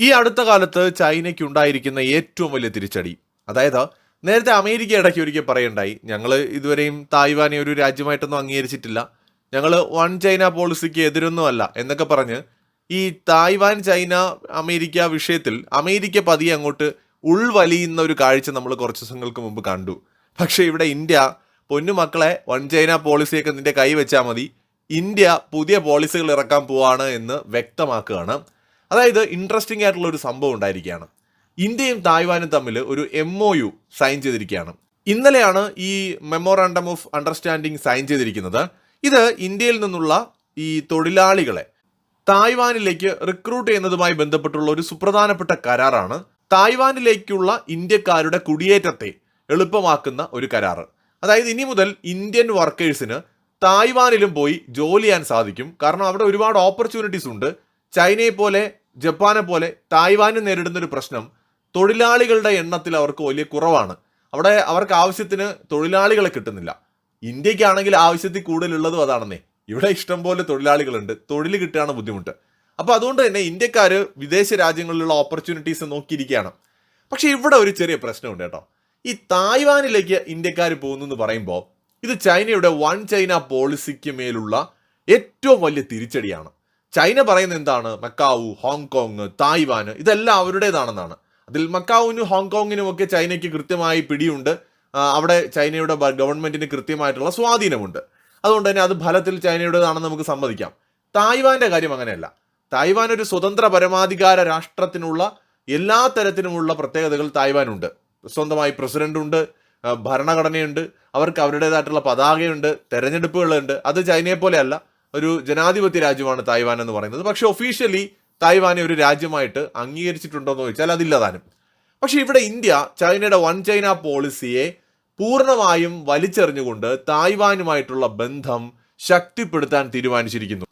ഈ അടുത്ത കാലത്ത് ചൈനയ്ക്ക് ഉണ്ടായിരിക്കുന്ന ഏറ്റവും വലിയ തിരിച്ചടി. അതായത് നേരത്തെ അമേരിക്ക ഇടയ്ക്ക് ഒരിക്കൽ പറയണ്ടായി ഞങ്ങൾ ഇതുവരെയും തായ്വാനെ ഒരു രാജ്യമായിട്ടൊന്നും അംഗീകരിച്ചിട്ടില്ല. ഞങ്ങൾ വൺ ചൈന പോളിസിക്ക് എതിരൊന്നുമല്ല എന്നൊക്കെ പറഞ്ഞ് ഈ തായ്വാൻ ചൈന അമേരിക്ക വിഷയത്തിൽ അമേരിക്ക പതിയെ അങ്ങോട്ട് ഉൾവലിയുന്ന ഒരു കാഴ്ച നമ്മൾ കുറച്ച് ദിവസങ്ങൾക്ക് മുമ്പ് കണ്ടു. പക്ഷേ ഇവിടെ ഇന്ത്യ പൊന്നുമക്കളെ വൺ ചൈന പോളിസിയൊക്കെ നിന്റെ കൈ വെച്ചാൽ മതി. ഇന്ത്യ പുതിയ പോളിസികൾ ഇറക്കാൻ പോവാണ് എന്ന് വ്യക്തമാക്കുകയാണ്. അതായത് ഇൻട്രസ്റ്റിംഗ് ആയിട്ടുള്ള ഒരു സംഭവം ഉണ്ടായിരിക്കുകയാണ്. ഇന്ത്യയും തായ്വാനും തമ്മിൽ ഒരു എം ഒ യു സൈൻ ചെയ്തിരിക്കുകയാണ്. ഇന്നലെയാണ് ഈ മെമ്മോറാണ്ടം ഓഫ് അണ്ടർസ്റ്റാൻഡിംഗ് സൈൻ ചെയ്തിരിക്കുന്നത്. ഇത് ഇന്ത്യയിൽ നിന്നുള്ള ഈ തൊഴിലാളികളെ തായ്വാനിലേക്ക് റിക്രൂട്ട് ചെയ്യുന്നതുമായി ബന്ധപ്പെട്ടുള്ള ഒരു സുപ്രധാനപ്പെട്ട കരാറാണ്. തായ്വാനിലേക്കുള്ള ഇന്ത്യക്കാരുടെ കുടിയേറ്റത്തെ എളുപ്പമാക്കുന്ന ഒരു കരാറ്. അതായത് ഇനി മുതൽ ഇന്ത്യൻ വർക്കേഴ്സിന് തായ്വാനിലും പോയി ജോലി ചെയ്യാൻ സാധിക്കും. കാരണം അവിടെ ഒരുപാട് ഓപ്പർച്യൂണിറ്റീസ് ഉണ്ട്. ചൈനയെ പോലെ ജപ്പാനെ പോലെ തായ്വാന് നേരിടുന്ന ഒരു പ്രശ്നം തൊഴിലാളികളുടെ എണ്ണത്തിൽ അവർക്ക് വലിയ കുറവാണ്. അവിടെ അവർക്ക് ആവശ്യത്തിന് തൊഴിലാളികളെ കിട്ടുന്നില്ല. ഇന്ത്യക്കാണെങ്കിൽ ആവശ്യത്തിൽ കൂടുതലുള്ളതും അതാണെന്നേ. ഇവിടെ ഇഷ്ടം പോലെ തൊഴിലാളികളുണ്ട്. തൊഴിൽ കിട്ടുകയാണ് ബുദ്ധിമുട്ട്. അപ്പോൾ അതുകൊണ്ട് തന്നെ ഇന്ത്യക്കാർ വിദേശ രാജ്യങ്ങളിലുള്ള ഓപ്പർച്യൂണിറ്റീസ് നോക്കിയിരിക്കുകയാണ്. പക്ഷേ ഇവിടെ ഒരു ചെറിയ പ്രശ്നമുണ്ട് കേട്ടോ. ഈ തായ്വാനിലേക്ക് ഇന്ത്യക്കാർ പോകുന്നു എന്ന് പറയുമ്പോൾ ഇത് ചൈനയുടെ വൺ ചൈന പോളിസിക്ക് മേലുള്ള ഏറ്റവും വലിയ തിരിച്ചടിയാണ്. ചൈന പറയുന്നത് എന്താണ്? മക്കാവു ഹോങ്കോങ് തായ്വാൻ ഇതെല്ലാം അവരുടേതാണെന്നാണ്. അതിൽ മക്കാവുവിനും ഹോങ്കോങ്ങിനും ഒക്കെ ചൈനയ്ക്ക് കൃത്യമായി പിടിയുണ്ട്. അവിടെ ചൈനയുടെ ഗവൺമെന്റിന് കൃത്യമായിട്ടുള്ള സ്വാധീനമുണ്ട്. അതുകൊണ്ട് തന്നെ അത് ഫലത്തിൽ ചൈനയുടേതാണെന്ന് നമുക്ക് സമ്മതിക്കാം. തായ്വാന്റെ കാര്യം അങ്ങനെയല്ല. തായ്വാൻ ഒരു സ്വതന്ത്ര പരമാധികാര രാഷ്ട്രത്തിനുള്ള എല്ലാ തരത്തിലുമുള്ള പ്രത്യേകതകൾ തായ്വാനുണ്ട്. സ്വന്തമായി പ്രസിഡന്റ് ഉണ്ട് ഭരണഘടനയുണ്ട് അവർക്ക് അവരുടേതായിട്ടുള്ള പതാകയുണ്ട് തെരഞ്ഞെടുപ്പുകളുണ്ട്. അത് ചൈനയെ പോലെയല്ല ഒരു ജനാധിപത്യ രാജ്യമാണ് തായ്വാൻ എന്ന് പറയുന്നത്. പക്ഷേ ഒഫീഷ്യലി തായ്വാനെ ഒരു രാജ്യമായിട്ട് അംഗീകരിച്ചിട്ടുണ്ടോ എന്ന് ചോദിച്ചാൽ അതില്ല താനും. പക്ഷെ ഇവിടെ ഇന്ത്യ ചൈനയുടെ വൺ ചൈന പോളിസിയെ പൂർണമായും വലിച്ചെറിഞ്ഞുകൊണ്ട് തായ്വാനുമായിട്ടുള്ള ബന്ധം ശക്തിപ്പെടുത്താൻ തീരുമാനിച്ചിരിക്കുന്നു.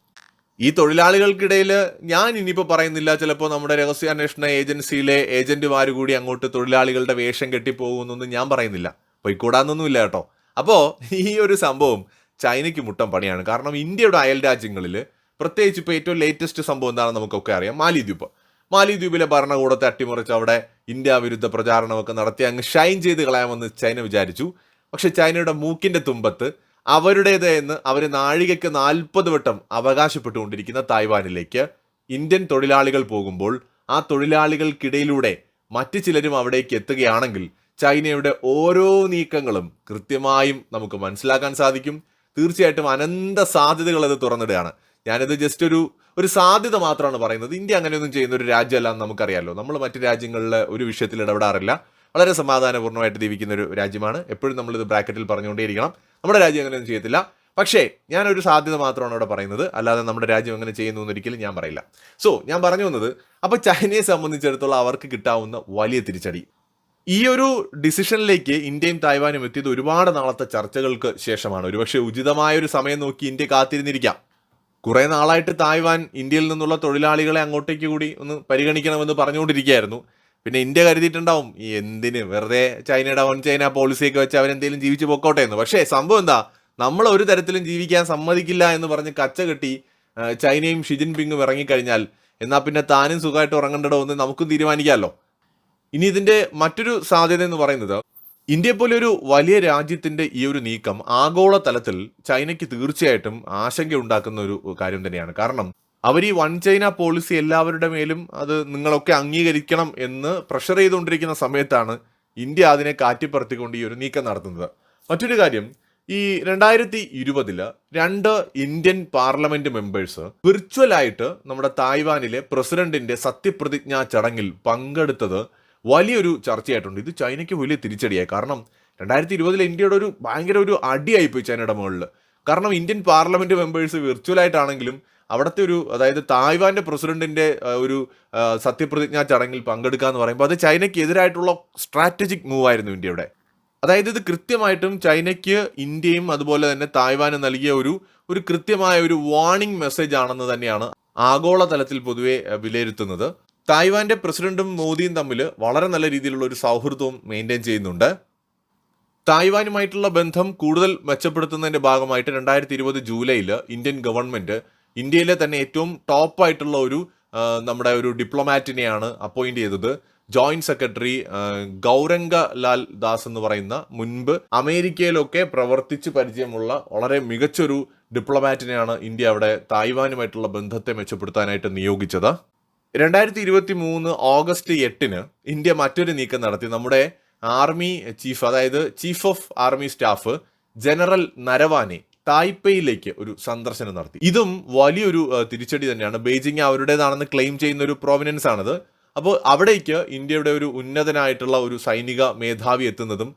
ഈ തൊഴിലാളികൾക്കിടയിൽ ഞാൻ ഇനിയിപ്പോൾ പറയുന്നില്ല. ചിലപ്പോൾ നമ്മുടെ രഹസ്യാന്വേഷണ ഏജൻസിയിലെ ഏജന്റുമാർ കൂടി അങ്ങോട്ട് തൊഴിലാളികളുടെ വേഷം കെട്ടിപ്പോകുമെന്നൊന്നും ഞാൻ പറയുന്നില്ല. പൊയ്ക്കൂടാന്നൊന്നുമില്ല കേട്ടോ. അപ്പോൾ ഈ ഒരു സംഭവം ചൈനയ്ക്ക് മുട്ടം പണിയാണ്. കാരണം ഇന്ത്യയുടെ അയൽ രാജ്യങ്ങളിൽ പ്രത്യേകിച്ച് ഇപ്പോൾ ഏറ്റവും ലേറ്റസ്റ്റ് സംഭവം എന്താണെന്ന് നമുക്കൊക്കെ അറിയാം. മാലിദ്വീപ്. മാലിദ്വീപിലെ ഭരണകൂടത്തെ അട്ടിമറിച്ച് അവിടെ ഇന്ത്യ വിരുദ്ധ പ്രചാരണമൊക്കെ നടത്തി അങ്ങ് ഷൈൻ ചെയ്ത് കളയാമെന്ന് ചൈന വിചാരിച്ചു. പക്ഷെ ചൈനയുടെ മൂക്കിന്റെ തുമ്പത്ത് അവരുടേത് എന്ന് അവർ നാഴികയ്ക്ക് നാൽപ്പത് വട്ടം അവകാശപ്പെട്ടുകൊണ്ടിരിക്കുന്ന തായ്വാനിലേക്ക് ഇന്ത്യൻ തൊഴിലാളികൾ പോകുമ്പോൾ ആ തൊഴിലാളികൾക്കിടയിലൂടെ മറ്റു ചിലരും അവിടേക്ക് എത്തുകയാണെങ്കിൽ ചൈനയുടെ ഓരോ നീക്കങ്ങളും കൃത്യമായും നമുക്ക് മനസ്സിലാക്കാൻ സാധിക്കും. തീർച്ചയായിട്ടും അനന്ത സാധ്യതകൾ അത് തുറന്നിടുകയാണ്. ഞാനിത് ജസ്റ്റ് ഒരു ഒരു സാധ്യത മാത്രമാണ് പറയുന്നത്. ഇന്ത്യ അങ്ങനെയൊന്നും ചെയ്യുന്ന ഒരു രാജ്യമല്ല എന്ന് നമുക്കറിയാമല്ലോ നമ്മൾ മറ്റ് രാജ്യങ്ങളിലെ ഒരു വിഷയത്തിൽ ഇടപെടാറില്ല. വളരെ സമാധാനപൂർണമായിട്ട് ജീവിക്കുന്ന ഒരു രാജ്യമാണ്. എപ്പോഴും നമ്മളിത് ബ്രാക്കറ്റിൽ പറഞ്ഞുകൊണ്ടേയിരിക്കണം. നമ്മുടെ രാജ്യം അങ്ങനെയൊന്നും ചെയ്യത്തില്ല. പക്ഷേ ഞാനൊരു സാധ്യത മാത്രമാണ് ഇവിടെ പറയുന്നത്. അല്ലാതെ നമ്മുടെ രാജ്യം അങ്ങനെ ചെയ്യുന്നു എന്നൊരിക്കലും ഞാൻ പറയില്ല. സോ ഞാൻ പറഞ്ഞു വന്നത് അപ്പോൾ ചൈനയെ സംബന്ധിച്ചിടത്തോളം അവർക്ക് കിട്ടാവുന്ന വലിയ തിരിച്ചടി. ഈ ഒരു ഡിസിഷനിലേക്ക് ഇന്ത്യയും തായ്വാനും എത്തിയത് ഒരുപാട് നാളത്തെ ചർച്ചകൾക്ക് ശേഷമാണ്. ഒരുപക്ഷെ ഉചിതമായ ഒരു സമയം നോക്കി ഇന്ത്യ കാത്തിരുന്നിരിക്കാം. കുറേ നാളായിട്ട് തായ്വാൻ ഇന്ത്യയിൽ നിന്നുള്ള തൊഴിലാളികളെ അങ്ങോട്ടേക്ക് കൂടി ഒന്ന് പരിഗണിക്കണമെന്ന് പറഞ്ഞുകൊണ്ടിരിക്കുകയായിരുന്നു. പിന്നെ ഇന്ത്യ കരുതിയിട്ടുണ്ടാവും ഈ എന്തിന് വെറുതെ ചൈനയുടെ വൺ ചൈന പോളിസിയൊക്കെ വെച്ച് അവരെന്തെങ്കിലും ജീവിച്ചു പൊക്കോട്ടെ എന്ന്. പക്ഷേ സംഭവം എന്താ? നമ്മൾ ഒരു തരത്തിലും ജീവിക്കാൻ സമ്മതിക്കില്ല എന്ന് പറഞ്ഞ് കച്ച കെട്ടി ചൈനയും ഷിജിൻ പിങ്ങും ഇറങ്ങിക്കഴിഞ്ഞാൽ എന്നാൽ പിന്നെ താനും സുഖമായിട്ട് ഉറങ്ങേണ്ടടോ എന്ന് നമുക്കും തീരുമാനിക്കാമല്ലോ. ഇനി ഇതിന്റെ മറ്റൊരു സാധ്യത എന്ന് പറയുന്നത് ഇന്ത്യയെ പോലെ ഒരു വലിയ രാജ്യത്തിന്റെ ഈ ഒരു നീക്കം ആഗോള തലത്തിൽ ചൈനയ്ക്ക് തീർച്ചയായിട്ടും ആശങ്ക ഉണ്ടാക്കുന്ന ഒരു കാര്യം തന്നെയാണ്. കാരണം അവർ ഈ വൺ ചൈന പോളിസി എല്ലാവരുടെ മേലും അത് നിങ്ങളൊക്കെ അംഗീകരിക്കണം എന്ന് പ്രഷർ ചെയ്തുകൊണ്ടിരിക്കുന്ന സമയത്താണ് ഇന്ത്യ അതിനെ കാറ്റിപ്പറത്തിക്കൊണ്ട് ഈ ഒരു നീക്കം നടത്തുന്നത്. മറ്റൊരു കാര്യം ഈ രണ്ടായിരത്തി ഇരുപതിൽ രണ്ട് ഇന്ത്യൻ പാർലമെന്റ് മെമ്പേഴ്സ് വിർച്വൽ ആയിട്ട് നമ്മുടെ തായ്വാനിലെ പ്രസിഡന്റിന്റെ സത്യപ്രതിജ്ഞാ ചടങ്ങിൽ പങ്കെടുത്തത് വലിയൊരു ചർച്ചയായിട്ടുണ്ട്. ഇത് ചൈനയ്ക്ക് വലിയ തിരിച്ചടിയായി. കാരണം രണ്ടായിരത്തി ഇരുപതിൽ ഇന്ത്യയുടെ ഒരു ഭയങ്കര ഒരു അടിയായിപ്പോയി ചൈനയുടെ മുകളിൽ കാരണം ഇന്ത്യൻ പാർലമെന്റ് മെമ്പേഴ്സ് വിർച്വലായിട്ടാണെങ്കിലും അവിടുത്തെ ഒരു അതായത് തായ്വാന്റെ പ്രസിഡന്റിന്റെ ഒരു സത്യപ്രതിജ്ഞാ ചടങ്ങിൽ പങ്കെടുക്കുക എന്ന് പറയുമ്പോൾ അത് ചൈനയ്ക്ക് എതിരായിട്ടുള്ള സ്ട്രാറ്റജിക് മൂവ് ആയിരുന്നു ഇന്ത്യയുടെ. അതായത് ഇത് കൃത്യമായിട്ടും ചൈനയ്ക്ക് ഇന്ത്യയും അതുപോലെ തന്നെ തായ്വാനും നൽകിയ ഒരു ഒരു കൃത്യമായ ഒരു വാർണിംഗ് മെസ്സേജ് ആണെന്ന് തന്നെയാണ് ആഗോളതലത്തിൽ പൊതുവെ വിലയിരുത്തുന്നത്. തായ്വാന്റെ പ്രസിഡന്റും മോദിയും തമ്മിൽ വളരെ നല്ല രീതിയിലുള്ള ഒരു സൗഹൃദവും മെയിന്റെയിൻ ചെയ്യുന്നുണ്ട്. തായ്വാനുമായിട്ടുള്ള ബന്ധം കൂടുതൽ മെച്ചപ്പെടുത്തുന്നതിന്റെ ഭാഗമായിട്ട് രണ്ടായിരത്തി ഇരുപത് ജൂലൈയിൽ ഇന്ത്യൻ ഗവൺമെന്റ് ഇന്ത്യയിലെ തന്നെ ഏറ്റവും ടോപ്പ് ആയിട്ടുള്ള ഒരു നമ്മുടെ ഒരു ഡിപ്ലോമാറ്റിനെയാണ് അപ്പോയിന്റ് ചെയ്തത്. ജോയിന്റ് സെക്രട്ടറി ഗൗരംഗ ലാൽ ദാസ് എന്ന് പറയുന്ന മുൻപ് അമേരിക്കയിലൊക്കെ പ്രവർത്തിച്ച് പരിചയമുള്ള വളരെ മികച്ചൊരു ഡിപ്ലോമാറ്റിനെയാണ് ഇന്ത്യ അവിടെ തായ്വാനുമായിട്ടുള്ള ബന്ധത്തെ മെച്ചപ്പെടുത്താനായിട്ട് നിയോഗിച്ചത്. രണ്ടായിരത്തി ഇരുപത്തി മൂന്ന് ഓഗസ്റ്റ് എട്ടിന് ഇന്ത്യ മറ്റൊരു നീക്കം നടത്തി. നമ്മുടെ ആർമി ചീഫ് അതായത് chief of army staff general Naravane തായ്പേയിലേക്ക് ഒരു സന്ദർശനം നടത്തി. ഇതും വലിയൊരു തിരിച്ചടി തന്നെയാണ്. ബെയ്ജിങ് അവരുടേതാണെന്ന് ക്ലെയിം ചെയ്യുന്ന ഒരു പ്രോവിനൻസ് ആണത്. അപ്പോൾ അവിടേക്ക് ഇന്ത്യയുടെ ഒരു ഉന്നതനായിട്ടുള്ള ഒരു സൈനിക മേധാവി എത്തുന്നതും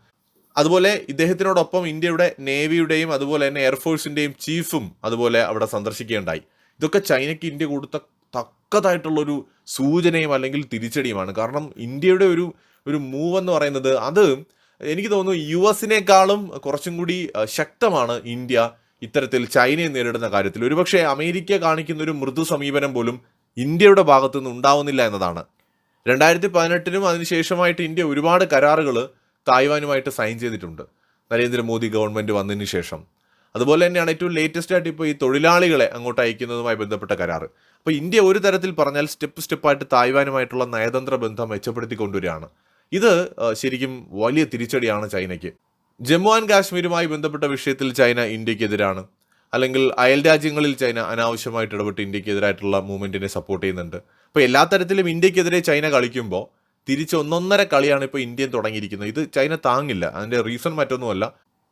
അതുപോലെ ഇദ്ദേഹത്തിനോടൊപ്പം ഇന്ത്യയുടെ നേവിയുടെയും അതുപോലെ തന്നെ എയർഫോഴ്സിന്റെയും ചീഫും അതുപോലെ അവിടെ സന്ദർശിക്കുകയുണ്ടായി. ഇതൊക്കെ ചൈനയ്ക്ക് ഇന്ത്യ കൊടുത്ത തക്കതായിട്ടുള്ളൊരു സൂചനയും അല്ലെങ്കിൽ തിരിച്ചടിയുമാണ്. കാരണം ഇന്ത്യയുടെ ഒരു ഒരു മൂവ് എന്ന് പറയുന്നത് അത് എനിക്ക് തോന്നുന്നു യു എസിനേക്കാളും കുറച്ചും കൂടി ശക്തമാണ് ഇന്ത്യ ഇത്തരത്തിൽ ചൈനയെ നേരിടുന്ന കാര്യത്തിൽ. ഒരുപക്ഷെ അമേരിക്ക കാണിക്കുന്ന ഒരു മൃദു സമീപനം പോലും ഇന്ത്യയുടെ ഭാഗത്തു നിന്ന് ഉണ്ടാവുന്നില്ല എന്നതാണ്. രണ്ടായിരത്തി പതിനെട്ടിനും അതിനുശേഷമായിട്ട് ഇന്ത്യ ഒരുപാട് കരാറുകൾ തായ്വാനുമായിട്ട് സൈൻ ചെയ്തിട്ടുണ്ട്. നരേന്ദ്രമോദി ഗവൺമെന്റ് വന്നതിന് ശേഷം. അതുപോലെ തന്നെയാണ് ഏറ്റവും ലേറ്റസ്റ്റ് ആയിട്ട് ഇപ്പോൾ ഈ തൊഴിലാളികളെ അങ്ങോട്ട് അയക്കുന്നതുമായി ബന്ധപ്പെട്ട കരാർ അപ്പോൾ ഇന്ത്യ ഒരു തരത്തിൽ പറഞ്ഞാൽ സ്റ്റെപ്പ് സ്റ്റെപ്പായിട്ട് തായ്വാനുമായിട്ടുള്ള നയതന്ത്ര ബന്ധം മെച്ചപ്പെടുത്തി കൊണ്ടുവരികയാണ് ഇത് ശരിക്കും വലിയ തിരിച്ചടിയാണ് ചൈനയ്ക്ക്. ജമ്മു ആൻഡ് കാശ്മീരുമായി ബന്ധപ്പെട്ട വിഷയത്തിൽ ചൈന ഇന്ത്യക്കെതിരാണ്. അല്ലെങ്കിൽ അയൽ രാജ്യങ്ങളിൽ ചൈന അനാവശ്യമായിട്ട് ഇടപെട്ട് ഇന്ത്യക്കെതിരായിട്ടുള്ള മൂവ്മെന്റിനെ സപ്പോർട്ട് ചെയ്യുന്നുണ്ട്. അപ്പോൾ എല്ലാ തരത്തിലും ഇന്ത്യക്കെതിരെ ചൈന കളിക്കുമ്പോൾ തിരിച്ച് ഒന്നൊന്നര കളിയാണ് ഇപ്പോൾ ഇന്ത്യൻ തുടങ്ങിയിരിക്കുന്നത്. ഇത് ചൈന താങ്ങില്ല. അതിന്റെ റീസൺ മറ്റൊന്നുമല്ല.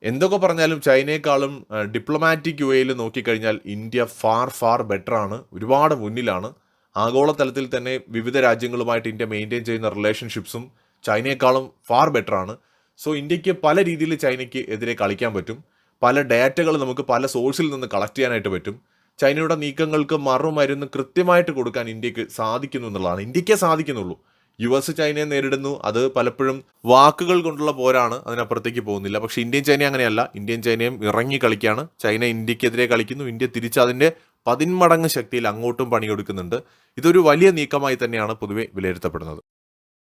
എന്തൊക്കെ പറഞ്ഞാലും ചൈനയെക്കാളും ഡിപ്ലോമാറ്റിക് വേയിൽ നോക്കിക്കഴിഞ്ഞാൽ ഇന്ത്യ ഫാർ ഫാർ ബെറ്റർ ആണ്. ഒരുപാട് മുന്നിലാണ്. ആഗോളതലത്തിൽ തന്നെ വിവിധ രാജ്യങ്ങളുമായിട്ട് ഇന്ത്യ മെയിന്റെയിൻ ചെയ്യുന്ന റിലേഷൻഷിപ്സും ചൈനയെക്കാളും ഫാർ ബെറ്റർ ആണ്. സോ ഇന്ത്യയ്ക്ക് പല രീതിയിൽ ചൈനയ്ക്ക് എതിരെ കളിക്കാൻ പറ്റും. പല ഡാറ്റകൾ നമുക്ക് പല സോഴ്സിൽ നിന്ന് കളക്ട് ചെയ്യാനായിട്ട് പറ്റും. ചൈനയുടെ നീക്കങ്ങൾക്ക് മറുമരുന്ന് കൃത്യമായിട്ട് കൊടുക്കാൻ ഇന്ത്യയ്ക്ക് സാധിക്കുന്നു എന്നുള്ളതാണ്. ഇന്ത്യക്കേ സാധിക്കുന്നുള്ളൂ. യു എസ് ചൈനയെ നേരിടുന്നു. അത് പലപ്പോഴും വാക്കുകൾ കൊണ്ടുള്ള പോരാണ്. അതിനപ്പുറത്തേക്ക് പോകുന്നില്ല. പക്ഷെ ഇന്ത്യൻ ചൈന അങ്ങനെയല്ല. ഇന്ത്യൻ ചൈനയും ഇറങ്ങി കളിക്കുകയാണ് ചൈന ഇന്ത്യക്കെതിരെ കളിക്കുന്നു. ഇന്ത്യ തിരിച്ച് അതിന്റെ പതിന്മടങ്ങ് ശക്തിയിൽ അങ്ങോട്ടും പണിയെടുക്കുന്നുണ്ട്. ഇതൊരു വലിയ നീക്കമായി തന്നെയാണ് പൊതുവെ വിലയിരുത്തപ്പെടുന്നത്.